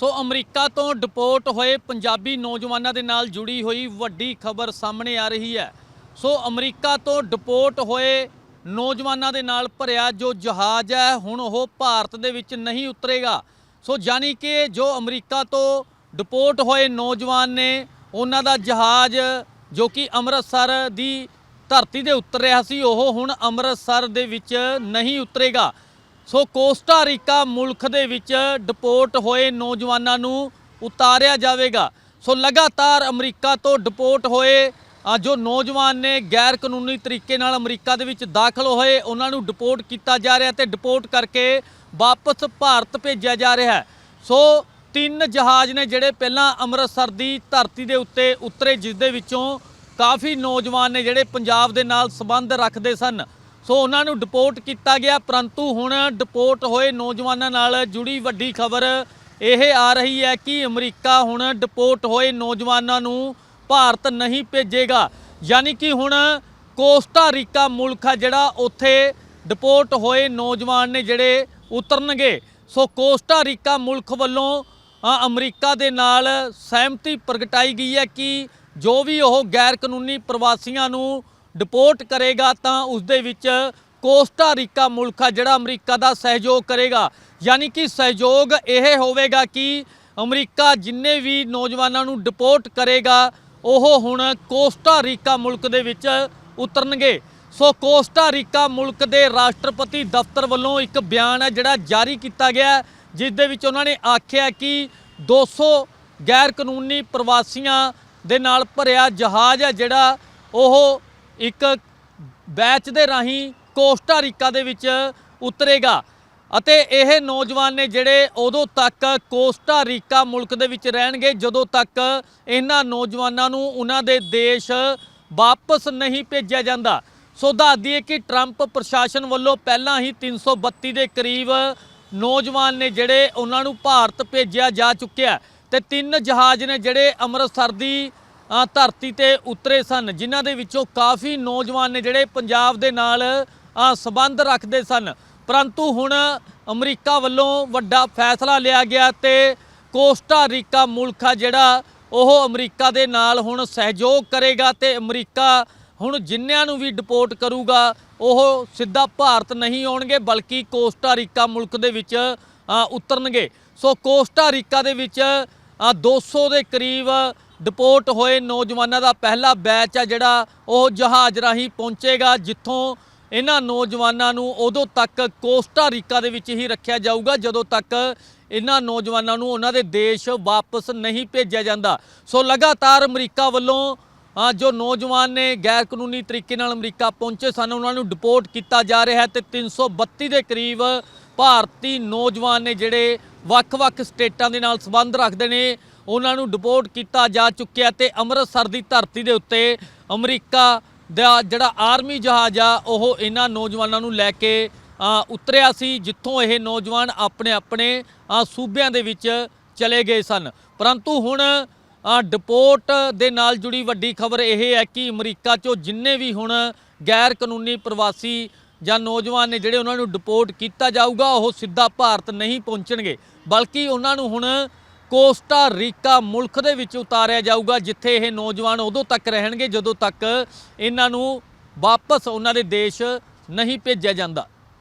ਸੋ America ਤੋਂ deport ਹੋਏ ਪੰਜਾਬੀ ਨੌਜਵਾਨਾਂ ਦੇ ਨਾਲ ਜੁੜੀ ਹੋਈ ਵੱਡੀ ਖਬਰ ਸਾਹਮਣੇ ਆ ਰਹੀ ਹੈ। ਸੋ ਅਮਰੀਕਾ ਤੋਂ ਡਿਪੋਰਟ ਹੋਏ ਨੌਜਵਾਨਾਂ ਦੇ ਨਾਲ ਭਰਿਆ ਜੋ ਜਹਾਜ਼ ਹੈ, ਹੁਣ ਉਹ ਭਾਰਤ ਦੇ ਵਿੱਚ ਨਹੀਂ ਉਤਰੇਗਾ। ਸੋ ਜਾਨੀ ਕਿ ਜੋ ਅਮਰੀਕਾ ਤੋਂ ਡਿਪੋਰਟ ਹੋਏ ਨੌਜਵਾਨ ਨੇ, ਉਹਨਾਂ ਦਾ ਜਹਾਜ਼ ਜੋ ਕਿ ਅੰਮ੍ਰਿਤਸਰ ਦੀ ਧਰਤੀ ਦੇ ਉਤਰ ਰਿਹਾ ਸੀ, ਉਹ ਹੁਣ ਅੰਮ੍ਰਿਤਸਰ ਦੇ ਵਿੱਚ ਨਹੀਂ ਉਤਰੇਗਾ। ਸੋ ਕੋਸਟਾਰੀਕਾ ਮੁਲਕ ਦੇ ਵਿੱਚ ਡਿਪੋਰਟ ਹੋਏ ਨੌਜਵਾਨਾਂ ਨੂੰ ਉਤਾਰਿਆ ਜਾਵੇਗਾ। ਸੋ ਲਗਾਤਾਰ ਅਮਰੀਕਾ ਤੋਂ ਡਿਪੋਰਟ ਹੋਏ ਜੋ ਨੌਜਵਾਨ ਨੇ ਗੈਰ ਕਾਨੂੰਨੀ ਤਰੀਕੇ ਨਾਲ ਅਮਰੀਕਾ ਦੇ ਵਿੱਚ ਦਾਖਲ ਹੋਏ, ਉਹਨਾਂ ਨੂੰ ਡਿਪੋਰਟ ਕੀਤਾ ਜਾ ਰਿਹਾ ਤੇ ਡਿਪੋਰਟ ਕਰਕੇ ਵਾਪਸ ਭਾਰਤ ਭੇਜਿਆ ਜਾ ਰਿਹਾ ਹੈ। ਸੋ ਤਿੰਨ ਜਹਾਜ਼ ਨੇ ਜਿਹੜੇ ਪਹਿਲਾਂ ਅੰਮ੍ਰਿਤਸਰ ਦੀ ਧਰਤੀ ਦੇ ਉੱਤੇ ਉਤਰੇ, ਜਿਸ ਦੇ ਵਿੱਚੋਂ ਕਾਫੀ ਨੌਜਵਾਨ ਨੇ ਜਿਹੜੇ ਪੰਜਾਬ ਦੇ ਨਾਲ ਸੰਬੰਧ ਰੱਖਦੇ ਸਨ। ਸੋ ਉਹਨਾਂ ਨੂੰ ਡਿਪੋਰਟ ਕੀਤਾ ਗਿਆ, ਪਰੰਤੂ ਹੁਣ ਡਿਪੋਰਟ ਹੋਏ ਨੌਜਵਾਨਾਂ ਨਾਲ ਜੁੜੀ ਵੱਡੀ ਖਬਰ ਇਹ ਆ ਰਹੀ ਹੈ ਕਿ ਅਮਰੀਕਾ ਹੁਣ ਡਿਪੋਰਟ ਹੋਏ ਨੌਜਵਾਨਾਂ ਨੂੰ ਭਾਰਤ ਨਹੀਂ ਭੇਜੇਗਾ। ਯਾਨੀ ਕਿ ਹੁਣ ਕੋਸਟਾ ਰੀਕਾ ਮੁਲਕ ਆ ਜਿਹੜਾ ਉੱਥੇ ਡਿਪੋਰਟ ਹੋਏ ਨੌਜਵਾਨ ਨੇ ਜਿਹੜੇ ਉਤਰਨਗੇ। ਸੋ ਕੋਸਟਾ ਰੀਕਾ ਮੁਲਕ ਵੱਲੋਂ ਅਮਰੀਕਾ ਦੇ ਨਾਲ ਸਹਿਮਤੀ ਪ੍ਰਗਟਾਈ ਗਈ ਹੈ ਕਿ ਜੋ ਵੀ ਉਹ ਗੈਰ ਕਾਨੂੰਨੀ ਪ੍ਰਵਾਸੀਆਂ ਨੂੰ ਡਿਪੋਰਟ ਕਰੇਗਾ ਤਾਂ ਉਸ ਦੇ ਵਿੱਚ ਕੋਸਟਾ ਰੀਕਾ ਮੁਲਕ ਆ, ਜਿਹੜਾ ਅਮਰੀਕਾ ਦਾ ਸਹਿਯੋਗ ਕਰੇਗਾ। ਯਾਨੀ ਕਿ ਸਹਿਯੋਗ ਇਹ ਹੋਵੇਗਾ ਕਿ ਅਮਰੀਕਾ ਜਿੰਨੇ ਵੀ ਨੌਜਵਾਨਾਂ ਨੂੰ ਡਿਪੋਰਟ ਕਰੇਗਾ, ਉਹ ਹੁਣ ਕੋਸਟਾ ਰੀਕਾ ਮੁਲਕ ਦੇ ਵਿੱਚ ਉਤਰਨਗੇ। ਸੋ ਕੋਸਟਾ ਰੀਕਾ ਮੁਲਕ ਦੇ ਰਾਸ਼ਟਰਪਤੀ ਦਫ਼ਤਰ ਵੱਲੋਂ ਇੱਕ ਬਿਆਨ ਹੈ ਜਿਹੜਾ ਜਾਰੀ ਕੀਤਾ ਗਿਆ। ਜਿਸ ਦੇ ਵਿੱਚ ਉਹਨਾਂ ਨੇ ਆਖਿਆ ਕਿ 200 ਗੈਰ ਕਾਨੂੰਨੀ ਪ੍ਰਵਾਸੀਆਂ ਦੇ ਨਾਲ ਭਰਿਆ ਜਹਾਜ਼ ਹੈ ਜਿਹੜਾ ਉਹ ਇੱਕ ਬੈਚ ਦੇ ਰਾਹੀਂ ਕੋਸਟਾਰੀਕਾ ਦੇ ਵਿੱਚ ਉਤਰੇਗਾ। ਅਤੇ ਇਹ ਨੌਜਵਾਨ ਨੇ ਜਿਹੜੇ ਉਦੋਂ ਤੱਕ ਕੋਸਟਾਰੀਕਾ ਮੁਲਕ ਦੇ ਵਿੱਚ ਰਹਿਣਗੇ, ਜਦੋਂ ਤੱਕ ਇਹਨਾਂ ਨੌਜਵਾਨਾਂ ਨੂੰ ਉਹਨਾਂ ਦੇ ਦੇਸ਼ ਵਾਪਸ ਨਹੀਂ ਭੇਜਿਆ ਜਾਂਦਾ। ਸੋ ਦੱਸ ਦਈਏ ਕਿ ਟਰੰਪ ਪ੍ਰਸ਼ਾਸਨ ਵੱਲੋਂ ਪਹਿਲਾਂ ਹੀ 332 ਦੇ ਕਰੀਬ ਨੌਜਵਾਨ ਨੇ ਜਿਹੜੇ ਉਹਨਾਂ ਨੂੰ ਭਾਰਤ ਭੇਜਿਆ ਜਾ ਚੁੱਕਿਆ ਹੈ। ਤੇ ਤਿੰਨ ਜਹਾਜ਼ ਨੇ ਜਿਹੜੇ ਅੰਮ੍ਰਿਤਸਰ ਦੀ ਧਰਤੀ ਤੇ ਉਤਰੇ ਸਨ ਜਿਨ੍ਹਾਂ ਦੇ ਵਿੱਚੋਂ ਕਾਫੀ ਨੌਜਵਾਨ ਨੇ ਜਿਹੜੇ ਪੰਜਾਬ ਦੇ ਨਾਲ ਅ, ਸੰਬੰਧ ਰੱਖਦੇ ਸਨ। ਪਰੰਤੂ ਹੁਣ ਅਮਰੀਕਾ ਵੱਲੋਂ ਵੱਡਾ ਫੈਸਲਾ ਲਿਆ ਗਿਆ ਤੇ ਕੋਸਟਾ ਰੀਕਾ ਮੁਲਕ ਆ ਜਿਹੜਾ ਉਹ ਅਮਰੀਕਾ ਦੇ ਨਾਲ ਹੁਣ ਸਹਿਯੋਗ ਕਰੇਗਾ ਤੇ ਅਮਰੀਕਾ ਹੁਣ ਜਿੰਨਿਆਂ ਨੂੰ ਵੀ ਡਿਪੋਰਟ ਕਰੂਗਾ ਉਹ ਸਿੱਧਾ ਭਾਰਤ ਨਹੀਂ ਆਉਣਗੇ ਬਲਕਿ ਕੋਸਟਾ ਰੀਕਾ ਮੁਲਕ ਦੇ ਵਿੱਚ ਉਤਰਨਗੇ। ਸੋ ਕੋਸਟਾ ਰੀਕਾ ਦੇ ਵਿੱਚ ਅ, 200 ਦੇ ਕਰੀਬ ਡਿਪੋਰਟ ਹੋਏ ਨੌਜਵਾਨਾਂ ਦਾ ਪਹਿਲਾ ਬੈਚ ਆ ਜਿਹੜਾ ਉਹ ਜਹਾਜ਼ ਰਾਹੀਂ ਪਹੁੰਚੇਗਾ, ਜਿੱਥੋਂ ਇਹਨਾਂ ਨੌਜਵਾਨਾਂ ਨੂੰ ਉਦੋਂ ਤੱਕ ਕੋਸਟਾ ਰੀਕਾ ਦੇ ਵਿੱਚ ਹੀ ਰੱਖਿਆ ਜਾਊਗਾ, ਜਦੋਂ ਤੱਕ ਇਹਨਾਂ ਨੌਜਵਾਨਾਂ ਨੂੰ ਉਹਨਾਂ ਦੇ ਦੇਸ਼ ਵਾਪਸ ਨਹੀਂ ਭੇਜਿਆ ਜਾਂਦਾ। ਸੋ ਲਗਾਤਾਰ ਅਮਰੀਕਾ ਵੱਲੋਂ ਜੋ ਨੌਜਵਾਨ ਨੇ ਗੈਰ ਕਾਨੂੰਨੀ ਤਰੀਕੇ ਨਾਲ ਅਮਰੀਕਾ ਪਹੁੰਚੇ ਸਨ, ਉਹਨਾਂ ਨੂੰ ਡਿਪੋਰਟ ਕੀਤਾ ਜਾ ਰਿਹਾ ਹੈ ਤੇ 332 ਦੇ ਕਰੀਬ ਭਾਰਤੀ ਨੌਜਵਾਨ ਨੇ ਜਿਹੜੇ ਵੱਖ-ਵੱਖ ਸਟੇਟਾਂ ਦੇ ਨਾਲ ਸੰਬੰਧ ਰੱਖਦੇ ਨੇ ਉਹਨਾਂ ਨੂੰ ਡਿਪੋਰਟ ਕੀਤਾ ਜਾ ਚੁੱਕਿਆ ਤੇ ਅੰਮ੍ਰਿਤਸਰ ਦੀ ਧਰਤੀ ਦੇ ਉੱਤੇ ਅਮਰੀਕਾ ਦਾ ਜਿਹੜਾ ਆਰਮੀ ਜਹਾਜ਼ ਆ, ਉਹ ਇਹਨਾਂ ਨੌਜਵਾਨਾਂ ਨੂੰ ਲੈ ਕੇ ਉਤਰਿਆ ਸੀ, ਜਿੱਥੋਂ ਇਹ ਨੌਜਵਾਨ ਆਪਣੇ ਆਪਣੇ ਸੂਬਿਆਂ ਦੇ ਵਿੱਚ ਚਲੇ ਗਏ ਸਨ। ਪਰੰਤੂ ਹੁਣ ਡਿਪੋਰਟ ਦੇ ਨਾਲ ਜੁੜੀ ਵੱਡੀ ਖਬਰ ਇਹ ਹੈ ਕਿ ਅਮਰੀਕਾ 'ਚੋਂ ਜਿੰਨੇ ਵੀ ਹੁਣ ਗੈਰ ਕਾਨੂੰਨੀ ਪ੍ਰਵਾਸੀ ਜਾਂ ਨੌਜਵਾਨ ਨੇ ਜਿਹੜੇ ਉਹਨਾਂ ਨੂੰ ਡਿਪੋਰਟ ਕੀਤਾ ਜਾਊਗਾ, ਉਹ ਸਿੱਧਾ ਭਾਰਤ ਨਹੀਂ ਪਹੁੰਚਣਗੇ। ਬਲਕਿ ਉਹਨਾਂ ਨੂੰ ਹੁਣ ਕੋਸਟਾ ਰੀਕਾ ਮੁਲਕ ਦੇ ਵਿੱਚ ਉਤਾਰਿਆ ਜਾਊਗਾ, ਜਿੱਥੇ ਇਹ ਨੌਜਵਾਨ ਉਦੋਂ ਤੱਕ ਰਹਿਣਗੇ ਜਦੋਂ ਤੱਕ ਇਹਨਾਂ ਨੂੰ ਵਾਪਸ ਉਹਨਾਂ ਦੇ ਦੇਸ਼ ਨਹੀਂ ਭੇਜਿਆ ਜਾਂਦਾ।